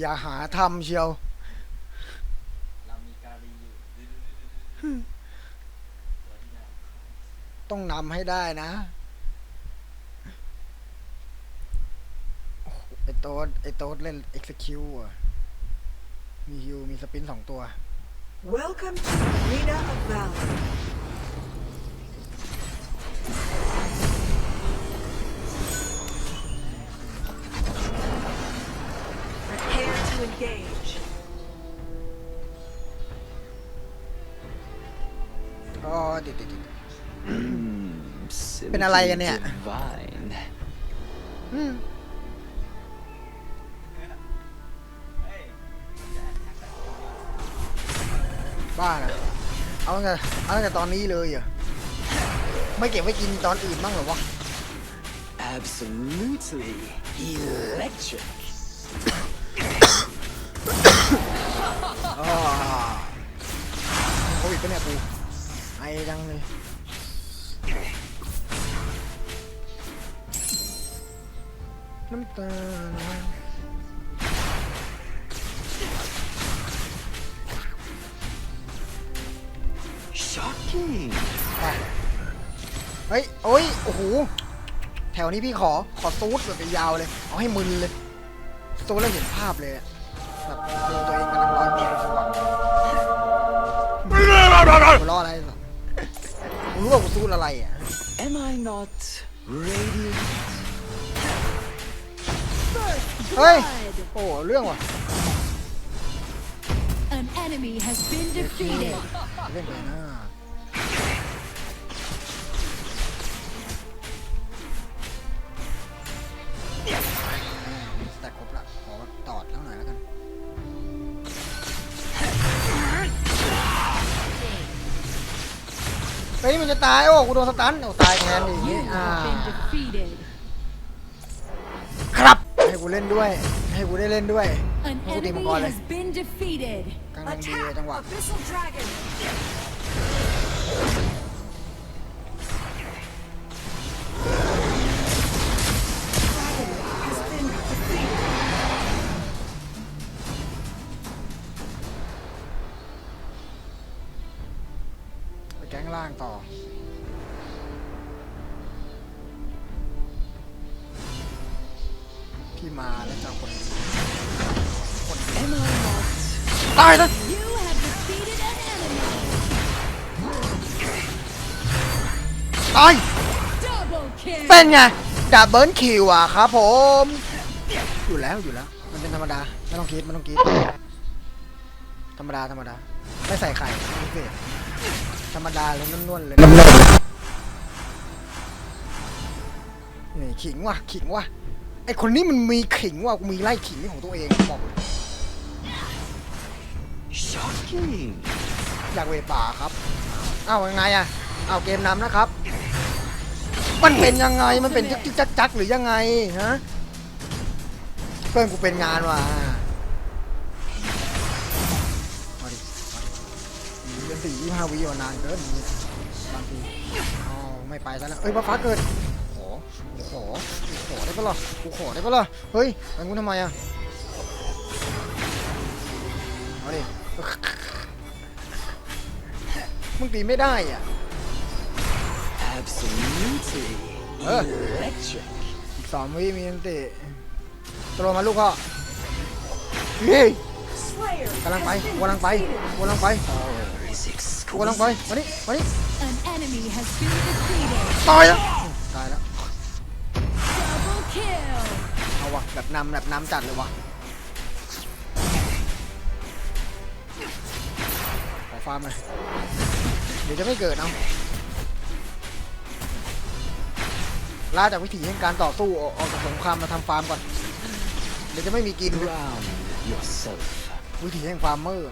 อย่าหาทำเชียว ต้องนำให้ได้นะไอโต๊ดไอโต๊ดเล่น execute อะ มีฮิวมีสปินสองตัว Welcome to Arena of Valor. Engage. อ๋อติดติดติด Mm, เป็นอะไรกันเนี่ย Divine. อืมเฮ้ยบ้านะเอาตั้งแต่เอาตั้งแต่ตอนนี้เลยเหรอไม่เก็บไว้กินตอนอื่นบ้างเหรอวะ Absolutely electric. อ๋อโควิดปะเนี่ยกูไอจังเลยน้ำตาล Shocking. ไปเฮ้ย โอ้ย โอ้โห แถวนี้พี่ขอ ขอซูดแบบยาวเลย เอาให้มึนเลยซูดแล้วเห็นภาพเลยอะ แบบตัวตัวเองกำลังลอยมือสว่างหัวล้ออะไรสัสมึงรู้ว่ากูซูดอะไรอะ Am I not radiant? เฮ้ย โอ้เรื่องว่ะ An enemy has been defeated. เล่นไปนะ ฮ้ยมันจะตายโอ้กูโดนสตันโอ้ตายแทนดิ You อ่า have been defeated. ครับให้กูเล่นด้วย ให้กูได้เล่นด้วย An ให้กูตีมัง enemy กรเลย has been defeated. กลางนังดีเลย Attack จังหวะ Abyssal Dragon. Dragon ตายนะ You have defeated an enemy. ตายเป็นไงดับเบิลคิวอะครับผม อยู่แล้วอยู่แล้ว มันเป็นธรรมดาไม่ต้องคิดไม่ต้องคิดธรรมดาธรรมดาไม่ใส่ไข่ไม่เผ็ดธรรมดาเลยนุ่นๆเลยนี่ขิงว่ะขิงว่ะไอคนนี้มันมีขิงว่ะมีไล่ขิงของตัวเองบอกเลย shocking? อยากเวทป่าครับเอ้ายังไงอะเอ้าเกมนำนะครับ มันเป็นยังไง มันเป็นจักจักจักหรือยังไงฮะ เพื่อนกูเป็นงานว่ะมาดิมาดิเป็นสี่ยี่ห้าวิวนนานเกินบางทีอ๋อไม่ไปซะแล้วเอ้ยฟ้าฟ้าเกิดขอกูขอกูขอได้ปะล่ะกูขอได้ปะล่ะ เฮ้ยไปกูทำไมอะเอาดิ มึงตีไม่ได้อะ Absolutely Huh? electric. อีกสามวิมีอันติตกลงมาลูกพ่อเฮ้ย Slayer กำลังไป has been กำลังไป defeated. กำลังไป Power is กูกำลังไป exquisite. มานี่มานี่ An enemy has been defeated. ตายแล้วตายแล้ว Double kill. เอาวะแบบนำแบบนำจัดเลยวะ ฟาร์มหน่อยเดี๋ยวจะไม่เกิดเอาล่าจากวิถีแห่งการต่อสู้ออกออกจากสงครามมาทำฟาร์มก่อน เดี๋ยวจะไม่มีกิน Ground yourself. วิถีแห่งฟาร์มเมอร์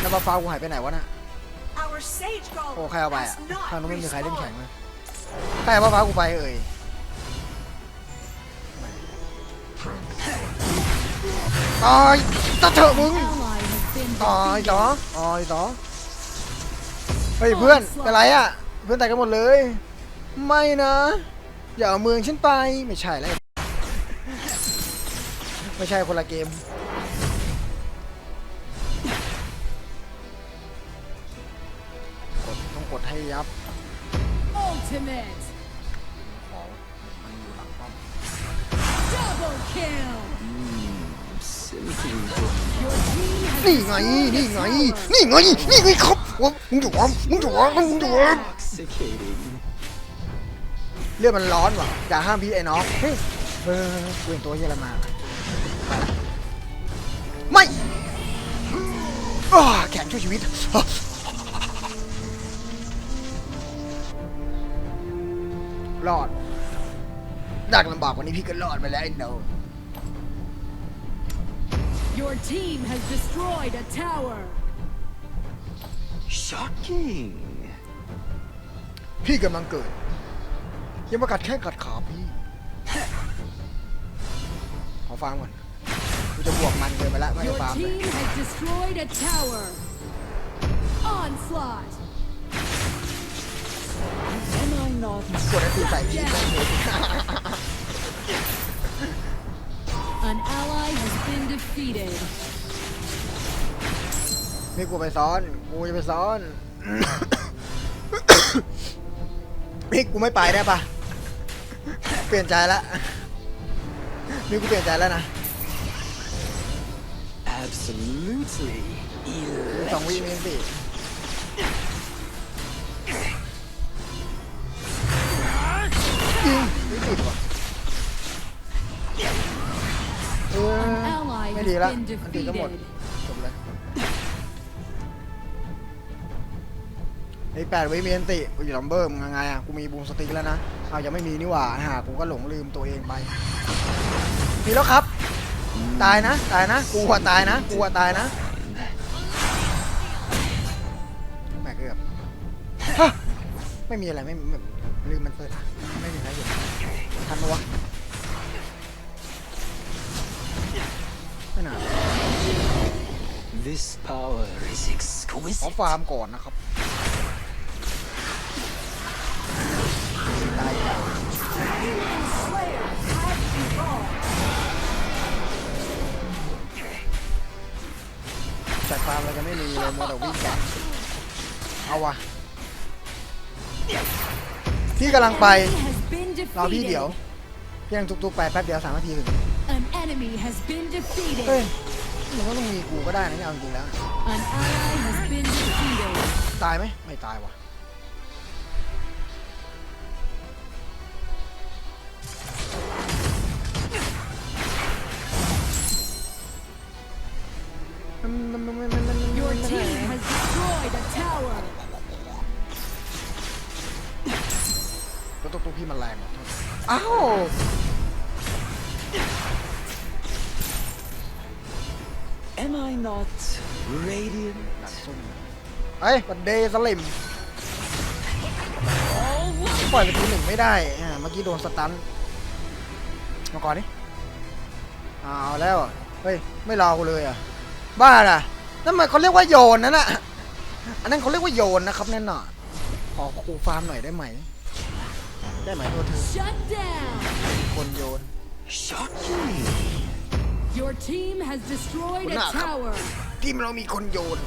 แล้วบาฟ้ากูหายไปไหนวะน่ะ Our Sage โอ้ Golem ใครเอาไปอะ has not ทางนู้นไม่มีใครเล่นแข่ง respawned. เลยใครเอาบาฟ้ากูไปเอ่ย ตายตะเถอะมึง Ally has been ตาย defeated. จ๋อตายจ๋อเฮ้ยเพื่อนเป็นไรอะ เพื่อนตายกันหมดเลย ไม่นะ อย่าเอาเมืองฉันไป ไม่ใช่แล้ว ไม่ใช่คนละเกม กดต้องกดให้ยับ Ultimate. ของมันอยู่หลังป้อม Double kill. นี่ไง นี่ไง นี่ไง นี่ไงครับวะมึงอยู่วะมึงอยู่วะมึงอยู่วะเลือดมันร้อนว่ะอย่าห้ามพี่ไอ้น้องเฮ้ยเออเวียนตัวเยอรมันไปละไม่อ้แขนช่วยชีวิตรอดดักลำบากกว่านี้พี่ก็รอดไปแล้วไอ้โน Your team has destroyed a tower. Shocking. พี่กำลังเกิด ยังมากัดแค่กัดขาพี่ ขอฟังก่อนกูจะบวกมันเกินไปแล้วไม่ได้ Your ฟาร์มเลย team has destroyed a tower. Onslaught. Am I not กดไอ้ตีใส่พี่ได้เลย An ally has been defeated. มีกูไปซ้อนกูจะไปซ้อนมีกูไม่ไปได้ปะเปลี่ยนใจละมีกูเปลี่ยนใจแล้วนะ absolutely สองวิมีสิยิงไม่ติดว่ะ ไม่ has ดีละ been อันดีก็หมด defeated. จบเลยไอ้แปดวิมีอันติกูอยู่ลัมเบอร์มึงยังไงอะกูมีบูมสติ๊กแล้วนะเอายังไม่มีนี่หว่าหากูก็หลงลืมตัวเองไปมีแล้วครับ ตายนะ ตายนะ กูว่าตายนะกูว่าตายนะแม่เกือบฮะไม่มีอะไรไม่ไม่ลืมมันเปิดไม่มีอะไรอยู่ทันปะวะ ไม่นาน This power is ขอ exquisite. ฟาร์มก่อนนะครับได้ครับ Slayer has evolved. จัดฟาร์มเราจะไม่มีเลยมัวแต่วิ่งกันเอาวะพี่กำลังไป Enemy has been รอพี่เดี๋ยว defeated. พี่ยังตุกๆไปแป๊บเดียวสามนาทีถึง An enemy has been เฮ้ย defeated. หรือว่าต้องมีกูก็ได้นะเนี่ยเอาจริงๆแล้ว An ally has been defeated. ตายไหมไม่ตายว่ะ Your team has destroyed a tower. ก็ตุ๊กตุ๊กพี่มันแรงว่ะอ้าว radiant? ดักซุ่มเอ้ยบันเดย์สลิมปล่อยไปทีหนึ่งไม่ได้อ่าเมื่อกี้โดนสตันมาก่อนดิเอาแล้วอะเฮ้ยไม่รอกูเลยอะ บ้าอะนั่นมันเขาเรียกว่าโยนนั่นน่ะอันนั้นเขาเรียกว่าโยนนะครับแน่นอนขอครูฟาร์มหน่อยได้ไหม ได้ไหมตัวเธอ Shut down. คนโยน Shocking. Your team has destroyed a Wala ka. tower. ทีมเรามีคนโยน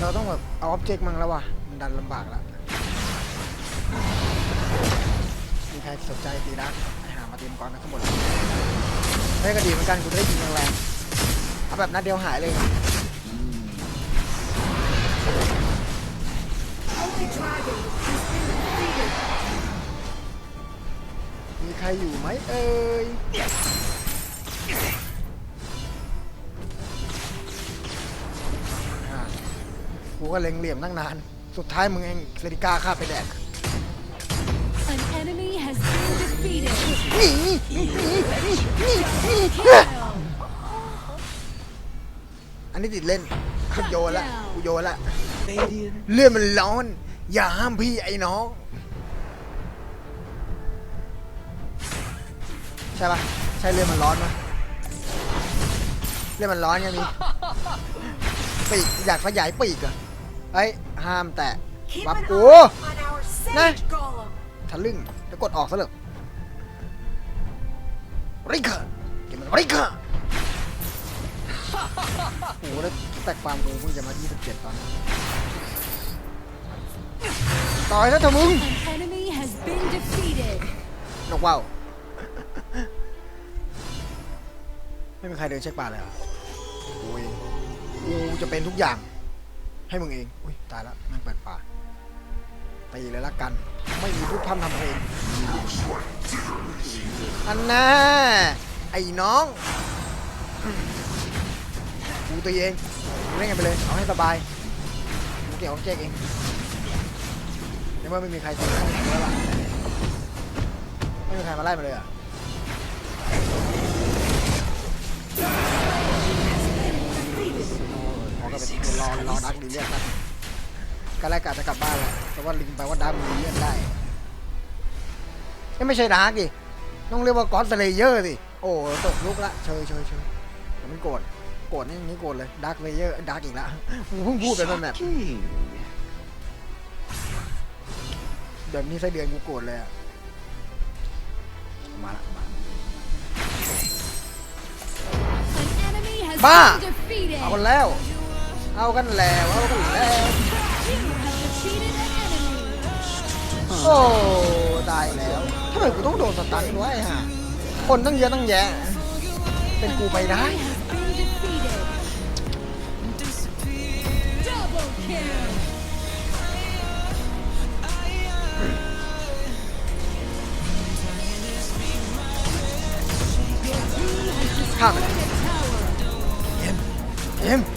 เราต้องแบบเอาออบเจกต์มั่งแล้ววะมันดันลำบากแล้ว มีใครสนใจตีนะไปหามาเตรียมก่อนนะทั้งหมดได้ก็ดีเหมือนกันกูได้ยิงแรงๆเอาแบบนัดเดียวหายเลย Holy Dragon has been defeated. มีใครอยู่ไหมเอ่ยอะกูก็เล็งเหลี่ยมตั้งนาน สุดท้ายมึงเองเซริก้าฆ่าไปแดก An enemy has been defeated. หนีหนีหนี Kill. อันนี้ติดเล่นกูโยนละกูโยนละ Radiant. เลื่อนมันร้อน อย่าห้ามพี่ไอ้น้อง ใช่ปะใช่เรือมันร้อนปะเรือมันร้อนไงมีปีกอยากขยายปีกเหรอะเฮ้ยห้ามแตะ Keep Bắp an cua. eye on our Nè. sage golem. ทะลึ่งแล้วกดออกซะเลยริกเกอร์เกมมันริกเกอร์โอ้โหแล้วแตกฟาร์มกูเพิ่งจะมา 27 ตอนนี้ ต่อยแล้วเถอะมึง An enemy has been defeated. นกว่าวไม่มีใครเดินเช็คป่าเลยเหรอกูเองกูจะเป็นทุกอย่าง ให้มึงเอง อุ้ยตายแล้วแม่งเปิดป่าตีเลยละกัน ไม่มีพูดพร่ำทำเพลงอันน่าไอ้น้อง กูตีเองกูเล่นกันไปเลย เอาให้สบายกูเกี่ยวกับเจ๊กเองในเมื่อไม่มีใครตีกูแล้วล่ะไม่มีใครมาไล่มาเลยอะพอก็เป็นรอรอดักดีเลียนนะก็แรกกะจะกลับบ้านแหละแต่ว่าลิงไปว่าดักมีเลียนได้นี่ไม่ใช่ดักดิต้องเรียกว่าก้อนสเลเยอร์สิโอ้ตกลุกละเชยเชยเชยผมไม่โกรธโกรธนี่นี้โกรธเลยดักเลเยอร์ดักอีกละกูเพิ่งพูดไปมันแบบ Shocking. เดี๋ยวนี้ไส้เดือนกูโกรธเลยอะมาละมา An enemy has Ba. been defeated. เอากันแล้ว เอากันแล้วเอากันแล้ว โอ้ตายแล้วทำไมกูต้องโดนสตันด้วยฮะคนตั้งเยอะตั้งแยะ เป็นกูไปได้ ข้าม